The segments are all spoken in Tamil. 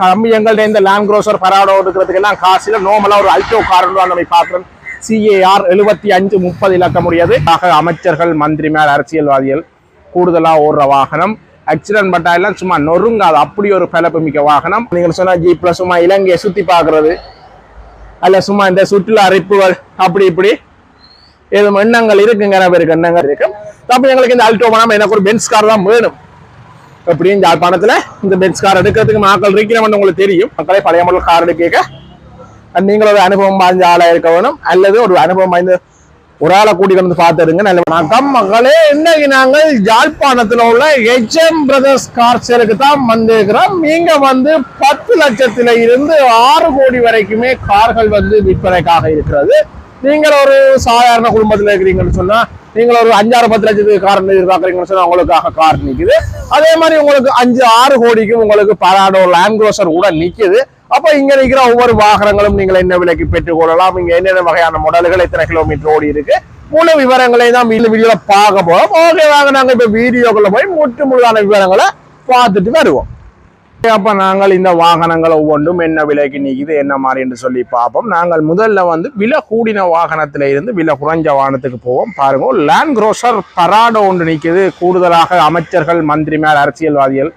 தம்பி எங்கள்கிட்ட இந்த லேண்ட் க்ரோசர் பராடோ இருக்கிறதுக்கு எல்லாம் காசுல நோமலாக ஒரு அல்டோ கார் நம்ம பார்க்குறோம். சிஏஆர் எழுபத்தி அஞ்சு முப்பது இலக்க முடியாது. ஆக அமைச்சர்கள் மந்திரிமார் அரசியல்வாதிகள் கூடுதலாக ஓடுற வாகனம். ஆக்சிடென்ட் பட்டா எல்லாம் சும்மா நொறுங்காது. அப்படி ஒரு பிளப்பு மிக்க வாகனம். நீங்கள் சொன்னால் ஜீப்பில் சும்மா இலங்கையை சுற்றி பார்க்குறது. அல்ல சும்மா இந்த சுற்றுலா அரிப்புகள் அப்படி இப்படி. ஏதும் எண்ணங்கள் இருக்குங்கிற பேருக்கு எண்ணங்கள் இருக்கு. அப்போ எங்களுக்கு இந்த அல்டோ பணம் எனக்கு ஒரு பென்ஸ் கார் தான் வேணும். எப்படியும் யாழ்ப்பாணத்துல இந்த பெட்ஸ் கார் எடுக்கிறதுக்கு மக்கள் இருக்கிறவன் உங்களுக்கு தெரியும். மக்களே பழைய மாடல் கார் எடுக்க நீங்கள் ஒரு அனுபவம் வாய்ந்த ஆளா இருக்க வேணும். அல்லது ஒரு அனுபவம் வாய்ந்த ஒரு ஆளை கூட்டிட்டு வந்து பார்த்துருங்க நல்ல வணக்கம். மக்களே இன்னைக்கு நாங்கள் யாழ்ப்பாணத்துல உள்ள ஹெச்எம் பிரதர்ஸ் கார் தான் வந்திருக்கிறோம். நீங்க வந்து பத்து லட்சத்துல இருந்து ஆறு கோடி வரைக்குமே கார்கள் வந்து விற்பனைக்காக இருக்கிறது. நீங்கள் ஒரு சாதாரண குடும்பத்தில் இருக்கிறீங்கன்னு சொன்னா நீங்கள் ஒரு அஞ்சாறு பத்து லட்சத்துக்கு கார் எதிர்பார்க்குறீங்கன்னு சொன்னா உங்களுக்காக கார் நிற்குது அதே மாதிரி உங்களுக்கு அஞ்சு ஆறு கோடிக்கும் உங்களுக்கு பராடோ லேண்ட் க்ரோசர் கூட நிற்குது அப்போ இங்க நிற்கிற ஒவ்வொரு வாகனங்களும் நீங்கள் என்ன விலைக்கு பெற்றுக்கொள்ளலாம் இங்க என்னென்ன வகையான மாடல்கள் எத்தனை கிலோமீட்டர் ஓடி இருக்கு? முழு விவரங்களை தான் இந்த வீடியோல பார்க்க போறோம். ஓகே வாங்க நாங்க இப்ப வீடியோக்குள்ள போய் முற்று முழுதான விவரங்களை பார்த்துட்டு வருவோம். அப்ப நாங்கள் இந்த வாகனங்கள் ஒவ்வொன்றும் என்ன விலைக்கு நிற்குது என்ன மாதிரி என்று சொல்லி பார்ப்போம். நாங்கள் முதல்ல வந்து விலை கூடின வாகனத்துல இருந்து விலை குறைஞ்ச வாகனத்துக்கு போவோம். பாருங்க லேண்ட் குரோசர் பராடோ ஒன்று நிற்குது கூடுதலாக அமைச்சர்கள் மந்திரிமார் அரசியல்வாதிகள்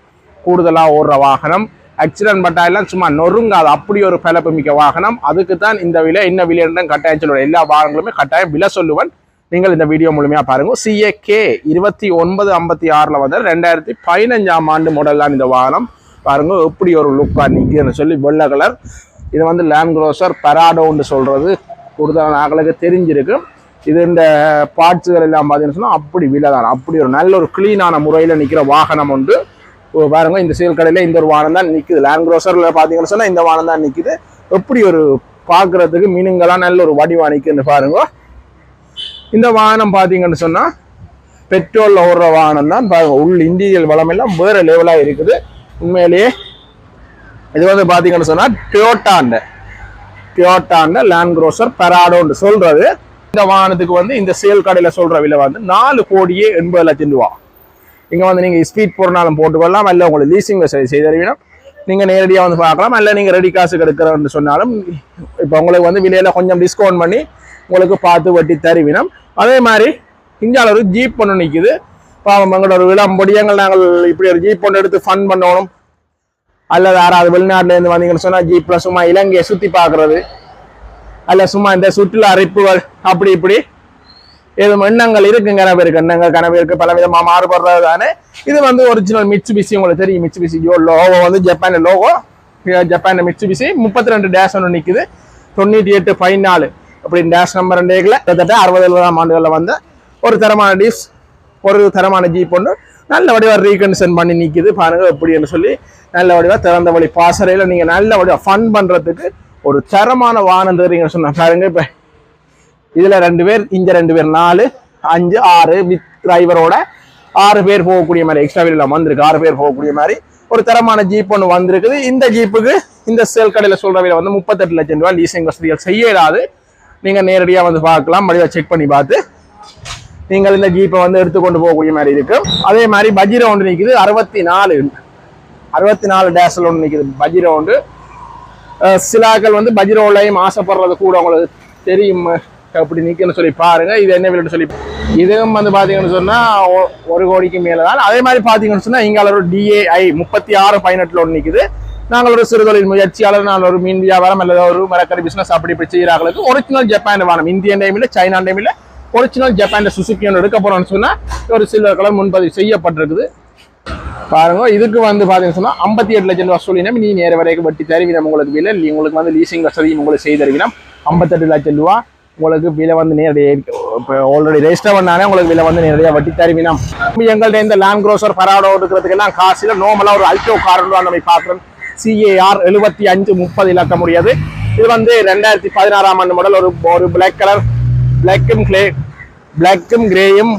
கூடுதலாக ஓடுற வாகனம். ஆக்சிடென்ட் பட்டாயெல்லாம் சும்மா நொறுங்காது. அப்படி ஒரு பிளப்பு மிக்க வாகனம். அதுக்கு தான் இந்த விலை என்ன விலை என்று கட்டாயம் சொல்லுவேன் எல்லா வாகனங்களுமே கட்டாயம் விலை சொல்லுவேன். நீங்கள் இந்த வீடியோ முழுமையா பாருங்க. சிஏகே இருபத்தி ஒன்பது ஐம்பத்தி ஆறில் வந்து ரெண்டாயிரத்தி பதினஞ்சாம் ஆண்டு மாடல் தான் இந்த வாகனம். பாருங்க எப்படி ஒரு லுக்கா நிற்குதுன்னு சொல்லி வெள்ளை கலர் இது வந்து லேண்ட் க்ரோசர் பெராடோன்னு சொல்றது. கூடுதலான ஆக்களுக்கு தெரிஞ்சிருக்கு. இது இந்த பார்ட்ஸுகள் எல்லாம் பார்த்தீங்கன்னு சொன்னால் அப்படி விலை தான் அப்படி ஒரு நல்ல ஒரு க்ளீனான முறையில் நிற்கிற வாகனம் உண்டு. பாருங்க இந்த சேல் கடையில் இந்த ஒரு வாகனம் தான் நிற்குது லேண்ட் க்ரோசரில் பார்த்தீங்கன்னு சொன்னால் இந்த வாகனம் தான் நிற்குது எப்படி ஒரு பார்க்குறதுக்கு மீனுங்கெல்லாம் நல்ல ஒரு வடிவா நிற்குன்னு பாருங்க. இந்த வாகனம் பார்த்தீங்கன்னு சொன்னால் பெட்ரோலில் ஓடுற வாகனம் தான். பாருங்கள் உள் இன்டீரியல் வளமெல்லாம் வேறு லெவலாக இருக்குது. உண்மையிலேயே இது வந்து பார்த்தீங்கன்னு சொன்னால் டொயோட்டாண்ட டொயோட்டாண்ட லேண்ட் க்ரோசர் பெராடோன்னு சொல்கிறது இந்த வாகனத்துக்கு வந்து இந்த சேல் கடையில் சொல்கிற விலை வந்து நாலு கோடியே எண்பது லட்சம் ரூபா. இங்கே வந்து நீங்கள் ஸ்பீட் போடுறனாலும் போட்டுக்கொள்ளலாம் இல்லை உங்களுக்கு லீசிங் வசதி செய்து தருவீங்கன்னா நீங்கள் நேரடியாக வந்து பார்க்கலாம் இல்லை நீங்கள் ரெடி காசு எடுக்கிறன்னு சொன்னாலும் இப்போ உங்களுக்கு வந்து விலையில கொஞ்சம் டிஸ்கவுண்ட் பண்ணி உங்களுக்கு பார்த்து வட்டி தருவினம் அதே மாதிரி இந்தியாவில் ஒரு ஜீப் ஒன்று நிற்குது பாவம் எங்களோட ஒரு விளம்படியங்கள் நாங்கள் இப்படி ஒரு ஜீப் ஒன்று எடுத்து ஃபன் பண்ணணும். அல்லது யாராவது வெளிநாட்டிலேருந்து வந்தீங்கன்னு சொன்னால் ஜீப்பில் சும்மா இலங்கையை சுற்றி பார்க்குறது. அல்ல சும்மா இந்த சுற்றுலா அரிப்புகள் அப்படி இப்படி. எதுவும் எண்ணங்கள் இருக்கு கனவு இருக்கு எண்ணங்கள் கனவு இருக்கு பல விதமாக மாறுபடுறது தானே. இது வந்து ஒரிஜினல் மிச்சு பிசி உங்களுக்கு தெரியும் மிச்சு பிசி லோகோ வந்து Japan logo Japan Mitsubishi முப்பத்தி ரெண்டு டேஷ் ஒன்று நிற்குது தொண்ணூற்றி எட்டு ஃபை நாலு அப்படின்னு டேஷ் நம்பர் ரெண்டு கிட்டத்தட்ட அறுபது எழுபதாம் ஆண்டுகளில் வந்து ஒரு தரமான டிஷ் ஒரு தரமான ஜீப் ஒன்று நல்ல வடிவாக ரீகன்சன் பண்ணி நிற்கிது பாருங்க எப்படின்னு சொல்லி நல்ல வடிவாக திறந்த வழி பாசறையில் நீங்கள் நல்ல வடிவாக ஃபன் பண்ணுறதுக்கு ஒரு தரமான வாகனம் தருவீங்கன்னு சொன்னாங்க பாருங்க இப்போ இதில் ரெண்டு பேர் இங்கே ரெண்டு பேர் நாலு அஞ்சு ஆறு வித் டிரைவரோட ஆறு பேர் போகக்கூடிய மாதிரி எக்ஸ்ட்ரா வீல் வந்திருக்கு. ஆறு பேர் போகக்கூடிய மாதிரி ஒரு தரமான ஜீப் ஒன்று வந்திருக்குது. இந்த ஜீப்புக்கு இந்த சேல் கடையில் சொல்கிற விலை வந்து முப்பத்தெட்டு லட்சம் ரூபாய். லீசிங் வசதிகள் செய்ய நீங்கள் நேரடியாக வந்து பார்க்கலாம். மறுபடியும் செக் பண்ணி பார்த்து நீங்கள் இந்த ஜீப்பை வந்து எடுத்துக்கொண்டு போகக்கூடிய மாதிரி இருக்குது அதே மாதிரி பஜ்ஜி ஒன்று நிற்குது அறுபத்தி நாலு அறுபத்தி நாலு டேஸில் ஒன்று. நிற்குது பஜ்ஜி ரவுண்டு சிலாக்கள் வந்து பஜ்ரோலையும் ஆசைப்படுறது கூட உங்களுக்கு தெரியும். அப்படி நிற்கணும்னு சொல்லி பாருங்க. இது என்ன விலைன்னு சொல்லி இதுவும் வந்து பார்த்தீங்கன்னு சொன்னால் ஒரு கோடிக்கு மேலே தான். அதே மாதிரி பார்த்தீங்கன்னு சொன்னால் இங்கே ஒரு டிஏஐ முப்பத்தி ஆறு பதினெட்டில் ஒன்று நிற்கிது நாங்கள் ஒரு சிறுதொழில் முயற்சியாளர் நாங்கள் ஒரு மீன் வியாபாரம் அல்லது ஒரு மரக்கறி பிஸ்னஸ் அப்படி இப்படி செய்யறாங்களுக்கு ஒரிஜினல் ஜப்பான் வானம் இந்தியன் டைமில் சைனா டைமில் ஒரிஜினல் ஜப்பான் சுசுக்கி ஒன்று எடுக்க போகிறோன்னு சொன்னால் ஒரு சில கலர் முன்பதிவு செய்யப்பட்டிருக்குது. பாருங்க இதுக்கு வந்து பார்த்தீங்கன்னா சொன்னால் ஐம்பத்தி எட்டு லட்சம் ரூபா சொல்லினா நீ நேர வரைக்கும் வட்டி தருவினம் உங்களுக்கு விலை உங்களுக்கு வந்து லீசிங் வசதியும் உங்களுக்கு செய்து தருவினம் ஐம்பத்தெட்டு லட்சம் ரூபா உங்களுக்கு விலை வந்து நேரடியாக இப்போ ஆல்ரெடி ரெஜிஸ்டர் பண்ணாலே உங்களுக்கு விலை வந்து நேரடியாக வட்டி தருவினம் எங்கள்கிட்ட இந்த லேண்ட் க்ரோசர் பராடோ இருக்கிறதுக்கு காசில் நார்மலாக ஒரு அல்டோ கார் நம்ம பார்க்குறோம். சிஏஆர் எழுபத்தி அஞ்சு முப்பது இலக்க முடியாது இது வந்து ரெண்டாயிரத்தி பதினாறாம் ஆண்டு முதல் ஒரு ஒரு பிளாக் கலர் பிளாக்கும் கிளே பிளாக்கும் கிரேயும்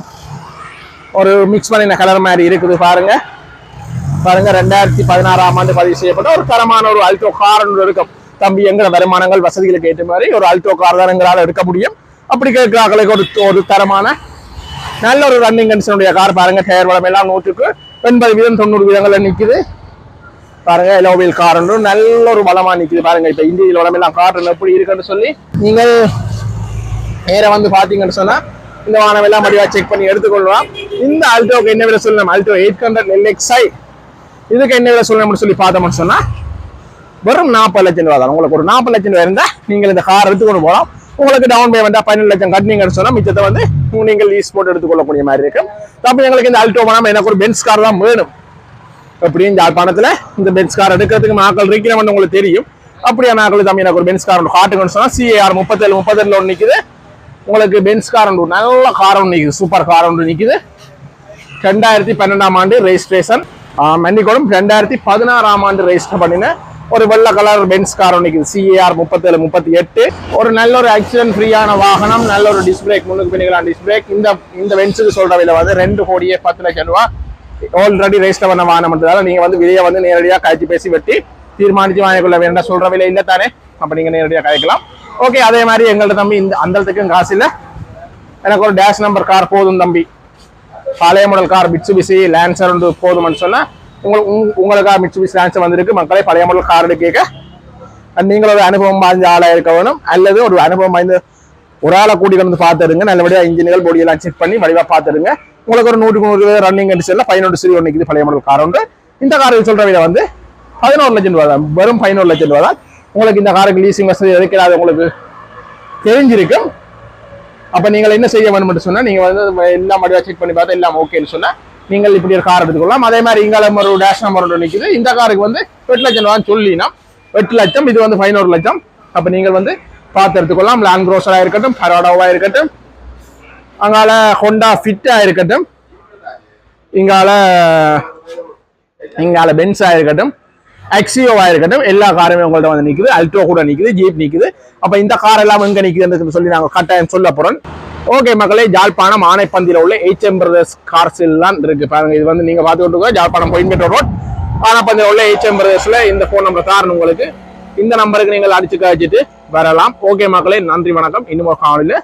ஒரு மிக்ஸ் பண்ணின கலர் மாதிரி இருக்குது பாருங்க. பாருங்க ரெண்டாயிரத்தி பதினாறாம் ஆண்டு பதிவு செய்யப்பட்ட ஒரு தரமான ஒரு அல்டோ கார் ஒன்று இருக்கும். தம்பி எங்கிற வருமானங்கள் வசதிகளுக்கு ஏற்ற மாதிரி ஒரு அல்டோ கார் தான் எங்களால் எடுக்க முடியும். அப்படி கேட்கிறார்களுக்கு ஒரு ஒரு தரமான நல்ல ஒரு ரன்னிங் கண்டிஷனுடைய கார் பாருங்க. டயர் வளம் எல்லாம் நூற்றுக்கு எண்பது வீதம் தொண்ணூறு வீதங்கள்ல நிற்குது பாருங்க எலோவில் கார் நல்ல ஒரு வளமா நிற்குது பாருங்க இப்ப இந்தியில் உடம்பெல்லாம் கார் எப்படி இருக்குன்னு சொல்லி நீங்கள் நேரா வந்து பார்த்தீங்கன்னு சொன்னால் இந்த வானம் எல்லாம் மடிவாக செக் பண்ணி எடுத்துக்கொள்ளலாம் இந்த அல்டோக்கு என்ன விலை சொல்லணும்? அல்டோ எயிட் ஹண்ட்ரட் எல்எக்ஸ்ஐ இதுக்கு என்ன விலை சொல்லணும்னு சொல்லி பார்த்தோம்னு சொன்னா வெறும் நாற்பது லட்சம் ரூபா தான். உங்களுக்கு ஒரு நாற்பது லட்சம் ரூபா இருந்தால் நீங்கள் இந்த கார் எடுத்துக்கொண்டு போகலாம். உங்களுக்கு டவுன் பேமெண்டா பதினெட்டு லட்சம் கட்டினீங்கன்னு சொன்னால் மிச்சத்தை வந்து நீங்கள் லீஸ் போட்டு எடுத்துக்கொள்ளக்கூடிய மாதிரி இருக்கும். தப்பு எங்களுக்கு இந்த அல்டோ பணம் எனக்கு ஒரு பென்ஸ் கார் தான் வேணும். எப்படியும் ஜாழ்ப்பாணத்தில் இந்த பென்ஸ் கார் எடுக்கிறதுக்கு நாக்கள் இருக்கிறவன் உங்களுக்கு தெரியும். அப்படியே நாக்கள் தம்பி எனக்கு ஒரு பென்ஸ் கார் ஒன்று காட்டுங்கன்னு சொன்னால் சிஏஆர் முப்பத்தேழு முப்பத்தேழு ஒன்று நிற்குது உங்களுக்கு பென்ஸ் கார் ஒன்று நல்ல கார் ஒன்று நிற்குது சூப்பர் கார் ஒன்று நிற்குது ரெண்டாயிரத்தி பன்னெண்டாம் ஆண்டு ரெஜிஸ்ட்ரேஷன் மன்னிக்கோடும் ரெண்டாயிரத்தி பதினாறாம் ஆண்டு ரெஜிஸ்டர் பண்ணின ஒரு வெள்ளை கலர் பென்ஸ் கார் ஒன்று நிக்குது. சிஏஆர் முப்பத்தேழு முப்பத்தி எட்டு. ஒரு நல்ல ஒரு ஆக்சிடென்ட் ஃப்ரீயான வாகனம் நல்ல ஒரு டிஸ்க் பிரேக் முன்னுக்கு பின்னிக்கலாம் டிஸ்க் பிரேக் இந்த இந்த பென்ஸுக்கு சொல்ற விலை வந்து ரெண்டு கோடியே பத்து லட்சம் ரூபா. ஆல்ரெடி ரெஜிஸ்டர் பண்ண வாகனம்ன்றதால நீங்க வந்து விலையை வந்து நேரடியாக கழிச்சு பேசி வெட்டி தீர்மானித்து வாங்கிக்கொள்ள வேண்டாம். சொல்ற விலை இல்லை தானே அப்போ நீங்கள் நேரடியாக கழிக்கலாம். ஓகே அதே மாதிரி எங்கள்கிட்ட தம்பி இந்த அந்த இடத்துக்கும் காசு இல்லை. எனக்கு ஒரு டேஷ் நம்பர் கார் போதும் தம்பி. பழைய மாடல் கார் மிட்சுபிசி லேன்சர் வந்து போதும்னு சொன்னால் உங்களுக்கு உங்களுக்காக உங்களுக்காக மிட்சுபிசி லேன்சர் வந்திருக்கு. மக்களே பழைய மாடல் கார் எடுக்க நீங்கள் ஒரு அனுபவம் வாய்ந்த ஆளாக இருக்க வேணும். அல்லது ஒரு அனுபவம் வாய்ந்த ஒரு ஆளை கூட்டிட்டு வந்து பார்த்துருங்க நல்லபடியாக இன்ஜினியர் பொடியெல்லாம் செக் பண்ணி வடிவாக பார்த்துருங்க உங்களுக்கு ஒரு நூற்றுக்கு நூறு ரன்னிங் கண்டிஷன்ல பதினொன்று சிறு ஒன்று பழைய மாடல் கார் உண்டு. இந்த காரில் சொல்கிற விலை வந்து பதினோரு லட்சம் ரூபா தான். வெறும் பதினோரு லட்சம் ரூபா தான். உங்களுக்கு இந்த காருக்கு லீசிங் வசதி கிடையாது உங்களுக்கு தெரிஞ்சிருக்கும் அப்போ நீங்கள் என்ன செய்ய வேணும்னு சொன்னால் நீங்கள் வந்து எல்லாம் மடிவா செக் பண்ணி பார்த்தா எல்லாம் ஓகேன்னு சொன்னால் நீங்கள் இப்படி ஒரு கார் எடுத்துக்கொள்ளலாம். அதே மாதிரி இங்கால ஒரு டேஷ் நம்பர் ஒன்று நிற்கிது இந்த காருக்கு வந்து எட்டு லட்சம் ரூபான்னு சொல்லினா எட்டு லட்சம் இது வந்து பதினோரு லட்சம். அப்போ நீங்கள் வந்து பார்த்து எடுத்துக்கொள்ளலாம். லேண்ட் க்ரோஸராக இருக்கட்டும் பரோடாவா இருக்கட்டும் அங்கால ஹொண்டா ஃபிட்டாக இருக்கட்டும் இங்கால இங்கால பென்ஸாக இருக்கட்டும் எக்ஸியோவா இருக்கட்டும் எல்லா காருமே உங்கள்ட்ட வந்து நிக்குது. அல்ட்ரோ கூட நிக்குது. ஜீப் நிக்குது. அப்ப இந்த கார் எல்லாம் எங்க நிக்குதுன்னு சொல்லி நாங்க கட்டாயம் சொல்ல போறோம். ஓகே மக்களே ஜாழ்ப்பாணம் ஆனைப்பந்தியில உள்ள ஹெச்எம் பிரதர்ஸ் கார்ஸ் எல்லாம் இருக்கு. பாருங்க இது வந்து நீங்க பார்த்து விட்டுக்கோ ஜாழ்ப்பாணம் போயின்மெட்ரோ ரோட் ஆனைப்பந்தியில உள்ள ஹெச்எம் பிரதர்ஸ்ல இந்த போன் நம்பர் காரணம் உங்களுக்கு இந்த நம்பருக்கு நீங்கள் அடிச்சு கழிச்சிட்டு வரலாம். ஓகே மக்களே நன்றி வணக்கம். இன்னும் ஒரு காலையில